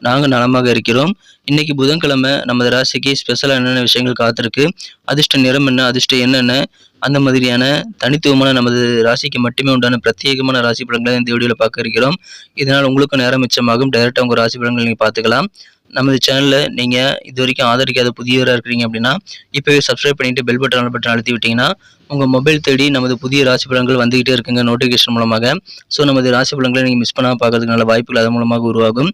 நாங்கள் நலமாக இருக்கிறோம். இன்னைக்கு புதன்கிழமை நமது ராசிக்கு ஸ்பெஷலாக என்னென்ன விஷயங்கள் காத்திருக்கு? அதிர்ஷ்ட நிறம் என்ன? அதிர்ஷ்டம் என்னென்ன அந்த மாதிரியான தனித்துவமான நமது ராசிக்கு மட்டுமே உண்டான பிரத்யேகமான ராசி பலன்களை இந்த வீடியோவில் பார்க்க இருக்கிறோம். இதனால் உங்களுக்கும் நேரம் மிச்சமாகும். டைரெக்டாக உங்கள் ராசி பலன்களை நீங்கள் பார்த்துக்கலாம். நமது சேனலில் நீங்கள் இது வரைக்கும் ஆதரிக்காத புதியவராக இருக்கிறீங்க அப்படின்னா இப்போவே சப்ஸ்கிரைப் பண்ணிவிட்டு பெல் பட்டன் பட்டன் அழுத்தி விட்டிங்கன்னா உங்கள் மொபைல் தேடி நமது புதிய ராசி பலன்கள் வந்துகிட்டே இருக்குங்க நோட்டிஃபிகேஷன் மூலமாக. ஸோ நமது ராசி பலன்களை நீங்கள் மிஸ் பண்ணாமல் பார்க்கறதுக்கு நல்ல வாய்ப்புகள் அதன் மூலமாக உருவாகும்.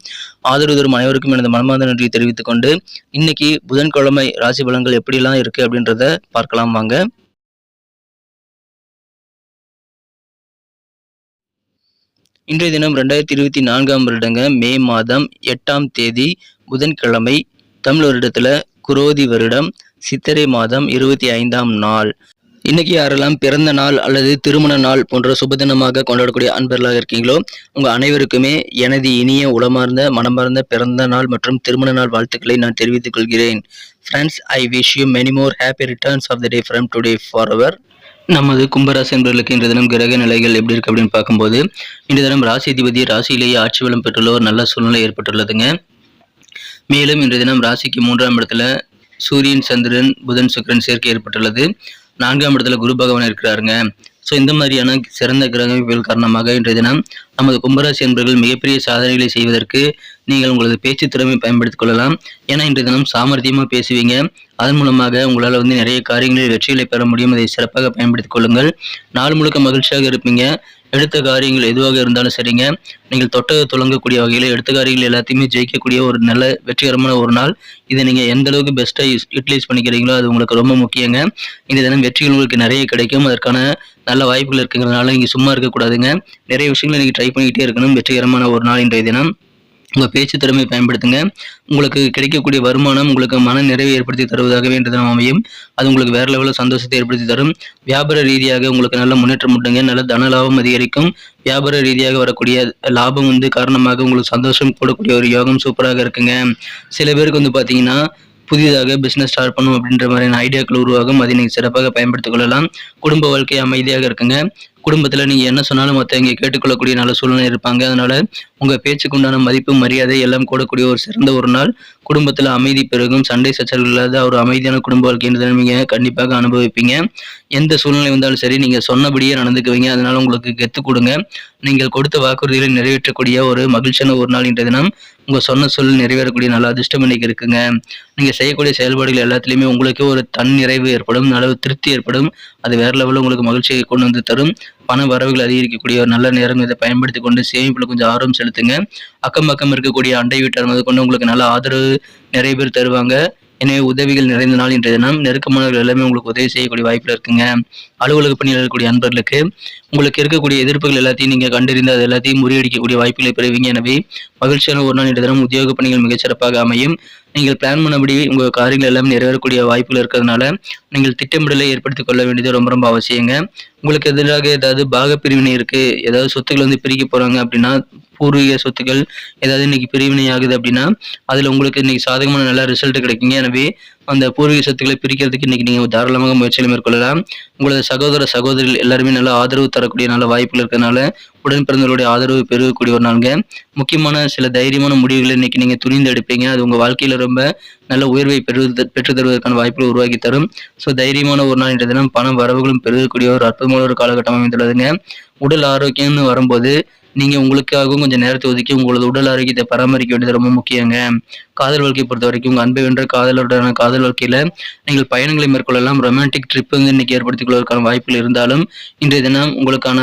ஆதரவு தரும் அனைவருக்கும் எனது மனமார்ந்த நன்றியை தெரிவித்துக் கொண்டு இன்னைக்கு புதன்கிழமை ராசி பலன்கள் எப்படிலாம் இருக்குது அப்படின்றத பார்க்கலாம் வாங்க. இன்றைய தினம் ரெண்டாயிரத்தி இருபத்தி நான்காம் வருடங்க மே மாதம் எட்டாம் தேதி புதன்கிழமை தமிழ் வருடத்தில் குரோதி வருடம் சித்திரை மாதம் இருபத்தி ஐந்தாம் நாள். இன்னைக்கு யாரெல்லாம் பிறந்த நாள் அல்லது திருமண நாள் போன்ற சுபதினமாக கொண்டாடக்கூடிய அன்பர்களாக இருக்கீங்களோ உங்க அனைவருக்குமே எனது இனிய உளமார்ந்த மனமார்ந்த பிறந்த நாள் மற்றும் திருமண நாள் வாழ்த்துக்களை நான் தெரிவித்துக் கொள்கிறேன். Friends I wish you many more happy returns of the day from today for our நமது கும்பராசி என்பவர்களுக்கு இன்று தினம் கிரக நிலைகள் எப்படி இருக்கு அப்படின்னு பார்க்கும்போது இன்று தினம் ராசி அதிபதி ராசியிலேயே ஆட்சி வளம் பெற்றுள்ள ஒரு நல்ல சூழ்நிலை ஏற்பட்டுள்ளதுங்க. மேலும் இன்று தினம் ராசிக்கு மூன்றாம் இடத்துல சூரியன் சந்திரன் புதன் சுக்கிரன் சேர்க்கை ஏற்பட்டுள்ளது. நான்காம் இடத்துல குரு பகவான் இருக்கிறாருங்க. ஸோ இந்த மாதிரியான சிறந்த கிரகங்கள் காரணமாக இன்றைய தினம் நமது கும்பராசி என்பவர்கள் மிகப்பெரிய சாதனைகளை செய்வதற்கு நீங்கள் உங்களது பேச்சு திறமை பயன்படுத்திக் கொள்ளலாம். ஏன்னா இன்றைய தினம் சாமர்த்தியமாக பேசுவீங்க. அதன் மூலமாக உங்களால் வந்து நிறைய காரியங்களில் வெற்றிகளை பெற முடியும். அதை சிறப்பாக பயன்படுத்திக் கொள்ளுங்கள். நாள் முழுக்க மகிழ்ச்சியாக இருப்பீங்க. எடுத்த காரியங்கள் எதுவாக இருந்தாலும் சரிங்க. நீங்கள் தொட்டது துளங்கக்கூடிய வகையில் எடுத்த காரியங்கள் எல்லாத்தையுமே ஜெயிக்கக்கூடிய ஒரு நல்ல வெற்றிகரமான ஒரு நாள். இதை நீங்கள் எந்த அளவுக்கு பெஸ்ட்டாக யூஸ் யூட்டிலைஸ் பண்ணிக்கிறீங்களோ அது உங்களுக்கு ரொம்ப முக்கியங்க. இந்த தினம் வெற்றிகள் உங்களுக்கு நிறைய கிடைக்கும். அதற்கான நல்ல வாய்ப்புகள் இருக்குங்கிறதுனால நீங்கள் சும்மா இருக்கக்கூடாதுங்க. நிறைய விஷயங்களை நீங்கள் ட்ரை பண்ணிக்கிட்டே இருக்கணும். வெற்றிகரமான ஒரு நாள் இன்றைய தினம். உங்கள் பேச்சு திறமை பயன்படுத்துங்க. உங்களுக்கு கிடைக்கக்கூடிய வருமானம் உங்களுக்கு மன நிறைவை ஏற்படுத்தி தருவதாகவே இன்று அமையும். அது உங்களுக்கு வேற லெவலில் சந்தோஷத்தை ஏற்படுத்தி தரும். வியாபார ரீதியாக உங்களுக்கு நல்ல முன்னேற்றம் உண்டுங்க. நல்ல தன லாபம் அதிகரிக்கும். வியாபார ரீதியாக வரக்கூடிய லாபம் வந்து காரணமாக உங்களுக்கு சந்தோஷம் கூடக்கூடிய ஒரு யோகம் சூப்பராக இருக்குங்க. சில பேருக்கு வந்து பார்த்தீங்கன்னா புதிதாக பிஸ்னஸ் ஸ்டார்ட் பண்ணும் அப்படின்ற மாதிரியான ஐடியாக்கள் உருவாகும். அதை நீங்கள் சிறப்பாக பயன்படுத்திக் கொள்ளலாம். குடும்ப வாழ்க்கை அமைதியாக இருக்குங்க. குடும்பத்தில் நீங்கள் என்ன சொன்னாலும் மற்றவங்க கேட்டுக்கொள்ளக்கூடிய நல்ல சூழ்நிலை இருப்பாங்க. அதனால் உங்கள் பேச்சுக்கு உண்டான மதிப்பு மரியாதை எல்லாம் கூடக்கூடிய ஒரு சிறந்த ஒரு நாள். குடும்பத்தில் அமைதி பெருகும். சண்டை சச்சரவுகள் இல்லாத ஒரு அமைதியான குடும்ப வாழ்க்கைன்றதை நீங்கள் கண்டிப்பாக அனுபவிப்பீங்க. எந்த சூழ்நிலை வந்தாலும் சரி நீங்கள் சொன்னபடியே நடந்துக்குவீங்க. அதனால உங்களுக்கு கெத்து கொடுங்க. நீங்கள் கொடுத்த வாக்குறுதிகளை நிறைவேற்றக்கூடிய ஒரு மகிழ்ச்சியான ஒரு நாள் இன்றைய தினம். உங்கள் சொன்ன சொல் நிறைவேறக்கூடிய நல்ல அதிர்ஷ்டம் இன்னைக்கு இருக்குங்க. நீங்கள் செய்யக்கூடிய செயல்பாடுகள் எல்லாத்துலேயுமே உங்களுக்கு ஒரு தன் நிறைவு ஏற்படும். நல்ல திருப்தி ஏற்படும். அது வேற லெவலில் உங்களுக்கு மகிழ்ச்சியை கொண்டு வந்து தரும். பண வரவுகள் அதிகரிக்கக்கூடிய ஒரு நல்ல நேரம் இதை பயன்படுத்தி கொண்டு சேமிப்பில் கொஞ்சம் ஆர்வம் செலுத்துங்க. அக்கம் பக்கம் இருக்கக்கூடிய அண்டை வீட்டார் முதல் கொண்டு உங்களுக்கு நல்ல ஆதரவு நிறைய பேர் தருவாங்க. எனவே உதவிகள் நிறைந்த நாள் இன்றைய தினம். நெருக்கமானவர்கள் எல்லாமே உங்களுக்கு உதவி செய்யக்கூடிய வாய்ப்பில் இருக்குங்க. அலுவலக பணியில் இருக்கக்கூடிய அன்பர்களுக்கு உங்களுக்கு இருக்கக்கூடிய எதிர்ப்புகள் எல்லாத்தையும் நீங்கள் கண்டறிந்து அது எல்லாத்தையும் முறியடிக்கக்கூடிய வாய்ப்புகளை பெறுவீங்க. எனவே மகிழ்ச்சியான ஒரு நாள் இன்றைய தினம். உத்தியோக பணிகள் மிகச்சிறப்பாக அமையும். நீங்கள் பிளான் பண்ணபடி உங்கள் காரியங்கள் எல்லாமே நிறைவேறக்கூடிய வாய்ப்புகள் இருக்கிறதுனால நீங்கள் திட்டமிடலை ஏற்படுத்திக் கொள்ள வேண்டியது ரொம்ப ரொம்ப அவசியங்க. உங்களுக்கு எதிராக ஏதாவது பாக பிரிவினை இருக்கு? ஏதாவது சொத்துக்கள் வந்து பிரிக்க போறாங்க அப்படின்னா பூர்வீக சொத்துக்கள் ஏதாவது இன்னைக்கு பிரிவினை ஆகுது அப்படின்னா அதுல உங்களுக்கு இன்னைக்கு சாதகமான நல்ல ரிசல்ட் கிடைக்குங்க. எனவே அந்த பூர்வீக சொத்துக்களை பிரிக்கிறதுக்கு இன்னைக்கு நீங்க தாராளமாக முயற்சிகளை மேற்கொள்ளலாம். உங்களது சகோதர சகோதரிகள் எல்லாருமே நல்ல ஆதரவு தரக்கூடிய நல்ல வாய்ப்புகள் இருக்கிறதுனால உடன்பிறந்தவருடைய ஆதரவு பெருகக்கூடிய ஒரு நாளுங்க. முக்கியமான சில தைரியமான முடிவுகளை இன்னைக்கு நீங்க துணிந்து எடுப்பீங்க. அது உங்க வாழ்க்கையில ரொம்ப நல்ல உயர்வை பெறு பெற்று தருவதற்கான வாய்ப்புகள் உருவாக்கி தரும். ஸோ தைரியமான ஒரு நாள் இன்றைய தினம் பண வரவுகளும் பெருகக்கூடிய ஒரு அற்புதமான ஒரு காலகட்டம் அமைந்துள்ளதுங்க. உடல் ஆரோக்கியம்னு வரும்போது நீங்கள் உங்களுக்காகவும் கொஞ்சம் நேரத்தை ஒதுக்கி உங்களது உடல் ஆரோக்கியத்தை பராமரிக்க வேண்டியது ரொம்ப முக்கியங்க. காதல் வாழ்க்கையை பொறுத்த வரைக்கும் உங்கள் அன்பை வென்ற காதலருடனான காதல் வாழ்க்கையில் நீங்கள் பயணங்களை மேற்கொள்ளலாம். ரொமான்டிக் ட்ரிப் வந்து இன்னைக்கு ஏற்படுத்திக் கொள்வதற்கான வாய்ப்புகள் இருந்தாலும் இன்றைய தினம் உங்களுக்கான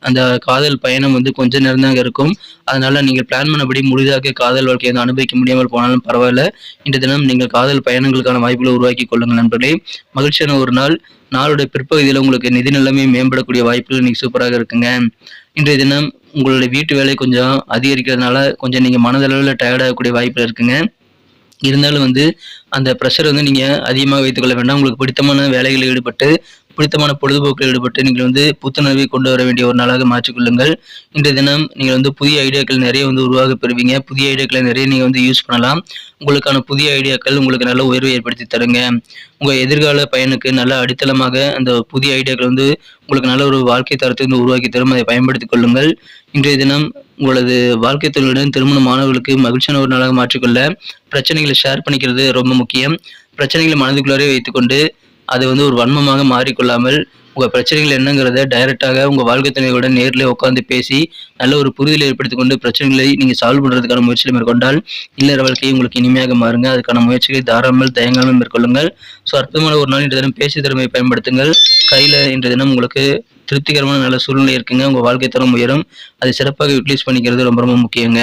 அந்த காதல் பயணம் வந்து கொஞ்ச நேரம் தாங்க இருக்கும். அதனால நீங்கள் பிளான் பண்ணபடி முழுதாக காதல் வாழ்க்கையை வந்து அனுபவிக்க முடியாமல் போனாலும் பரவாயில்ல. இன்றைய தினம் நீங்கள் காதல் பயணங்களுக்கான வாய்ப்புகளை உருவாக்கி கொள்ளுங்கள் நண்பர்களே. மகிழ்ச்சியான ஒரு நாள். நாளுடைய பிற்பகுதியில் உங்களுக்கு நிதி நிலைமை மேம்படக்கூடிய வாய்ப்புகள் இன்னைக்கு சூப்பராக இருக்குங்க. இன்றைய தினம் உங்களுடைய வீட்டு வேலை கொஞ்சம் அதிகரிக்கிறதுனால கொஞ்சம் நீங்கள் மனதளவில் டயர்டாகக்கூடிய வாய்ப்புகள் இருக்குங்க. இருந்தாலும் வந்து அந்த ப்ரெஷர் வந்து நீங்கள் அதிகமாக வைத்துக்கொள்ள வேண்டாம். உங்களுக்கு பிடித்தமான வேலைகளில் ஈடுபட்டு பிடித்தமான பொழுதுபோக்கில் ஈடுபட்டு நீங்கள் வந்து புத்துணர்வை கொண்டு வர வேண்டிய ஒரு நாளாக மாற்றிக்கொள்ளுங்கள். இன்றைய தினம் நீங்கள் வந்து புதிய ஐடியாக்கள் நிறைய வந்து உருவாக பெறுவீங்க. புதிய ஐடியாக்களை நிறைய நீங்கள் வந்து யூஸ் பண்ணலாம். உங்களுக்கான புதிய ஐடியாக்கள் உங்களுக்கு நல்ல உயர்வை ஏற்படுத்தி தருங்க. உங்கள் எதிர்கால பயனுக்கு நல்ல அடித்தளமாக அந்த புதிய ஐடியாக்கள் வந்து உங்களுக்கு நல்ல ஒரு வாழ்க்கை தரத்தை வந்து உருவாக்கி தரும். அதை பயன்படுத்திக் கொள்ளுங்கள். இன்றைய தினம் உங்களது வாழ்க்கை தொழிலுடன் திருமண மாணவர்களுக்கு மகிழ்ச்சியான ஒரு நாளாக மாற்றிக்கொள்ள பிரச்சனைகளை ஷேர் பண்ணிக்கிறது ரொம்ப முக்கியம். பிரச்சனைகளை மனதுக்குள்ளாரே வைத்துக்கொண்டு அது வந்து ஒரு வன்மமாக மாறிக்கொள்ளாமல் உங்கள் பிரச்சனைகள் என்னங்கிறத டைரெக்டாக உங்கள் வாழ்க்கை துணையோட நேரில் உட்காந்து பேசி நல்ல ஒரு புரிதலை ஏற்படுத்தி கொண்டு பிரச்சனைகளை நீங்கள் சால்வ் பண்ணுறதுக்கான முயற்சிகளை மேற்கொண்டால் இல்லற வாழ்க்கையை உங்களுக்கு இனிமையாக மாறுங்க. அதுக்கான முயற்சிகளை தாராளமல் தயங்காமல் மேற்கொள்ளுங்கள். ஸோ அற்புதமான ஒரு நாள் இன்றைய தினம் பேசி திறமையை பயன்படுத்துங்கள். கையில் இன்றைய தினம் உங்களுக்கு திருப்திகரமான நல்ல சூழ்நிலை இருக்குங்க. உங்கள் வாழ்க்கை தரம் உயரும். அதை சிறப்பாக யூட்டிலைஸ் பண்ணிக்கிறது ரொம்ப ரொம்ப முக்கியங்க.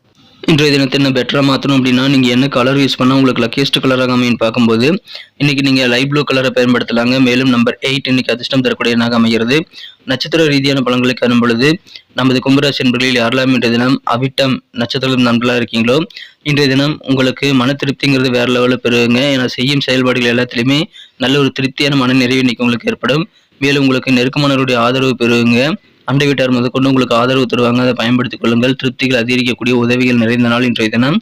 இன்றைய தினத்தை நான் பெட்டராக மாற்றணும் அப்படின்னா நீங்கள் என்ன கலர் யூஸ் பண்ணால் உங்களுக்கு லக்கியஸ்ட் கலராக அமையும் பார்க்கும்போது இன்றைக்கி நீங்கள் லைட் ப்ளூ கலரை பயன்படுத்தலாங்க. மேலும் நம்பர் எயிட் இன்னைக்கு அதிர்ஷ்டம் தரக்கூடிய எண்ணாக அமைகிறது. நட்சத்திர ரீதியான பலன்களை காணும் பொழுது நமது கும்பராசி என்பர்களில் யாரெல்லாம் இன்றைய தினம் அவிட்டம் நட்சத்திரம் நண்பர்களாக இருக்கீங்களோ இன்றைய தினம் உங்களுக்கு மன திருப்திங்கிறது வேறு லெவலில் பெறுங்க ஏன்னா செய்யும் செயல்பாடுகள் எல்லாத்துலேயுமே நல்ல ஒரு திருப்தியான மன நிறைவு இன்றைக்கி உங்களுக்கு ஏற்படும். மேலும் உங்களுக்கு நெருக்கமானவருடைய ஆதரவு பெறுவீங்க அண்டை வீட்டார் முதற்கொண்டு உங்களுக்கு ஆதரவு தருவாங்க. அதை பயன்படுத்திக் கொள்ளுங்கள். திருப்திகள் அதிகரிக்கக்கூடிய உதவிகள் நிறைந்த நாள் இன்றைய தினம்.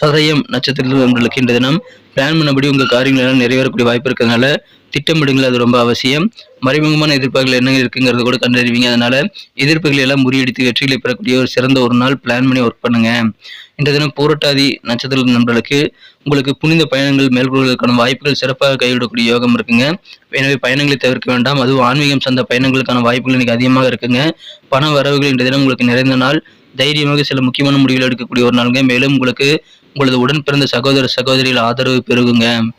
சதயம் நட்சத்திரத்தில் உங்களுக்கு இன்றைய தினம். பிளான் பண்ணபடி உங்கள் காரியங்கள் எல்லாம் நிறைவேறக்கூடிய வாய்ப்பு இருக்கிறதுனால திட்டமிடுங்கள் அது ரொம்ப அவசியம். மறைமுகமான எதிர்ப்புகள் என்ன இருக்குங்கிறத கூட கண்டறிவீங்க. அதனால எதிர்ப்புகளை எல்லாம் முறியடித்து வெற்றிகளை பெறக்கூடிய ஒரு சிறந்த ஒரு நாள் பிளான் பண்ணி ஒர்க் பண்ணுங்க. இன்றைய தினம் போராட்டாதி நட்சத்திர நண்பர்களுக்கு உங்களுக்கு புனித பயணங்கள் மேற்கொள்வதற்கான வாய்ப்புகள் சிறப்பாக கைவிடக்கூடிய யோகம் இருக்குங்க. எனவே பயணங்களை தவிர்க்க வேண்டாம். அதுவும் ஆன்மீகம் சார்ந்த பயணங்களுக்கான வாய்ப்புகள் இன்னைக்கு அதிகமாக இருக்குங்க. பண வரவுகள் இன்றைய தினம் உங்களுக்கு நிறைந்த நாள். தைரியமாக சில முக்கியமான முடிவுகள் எடுக்கக்கூடிய ஒரு நாளுங்க. மேலும் உங்களுக்கு உங்களது உடன் பிறந்த சகோதர சகோதரிகள் ஆதரவு பெருகுங்க.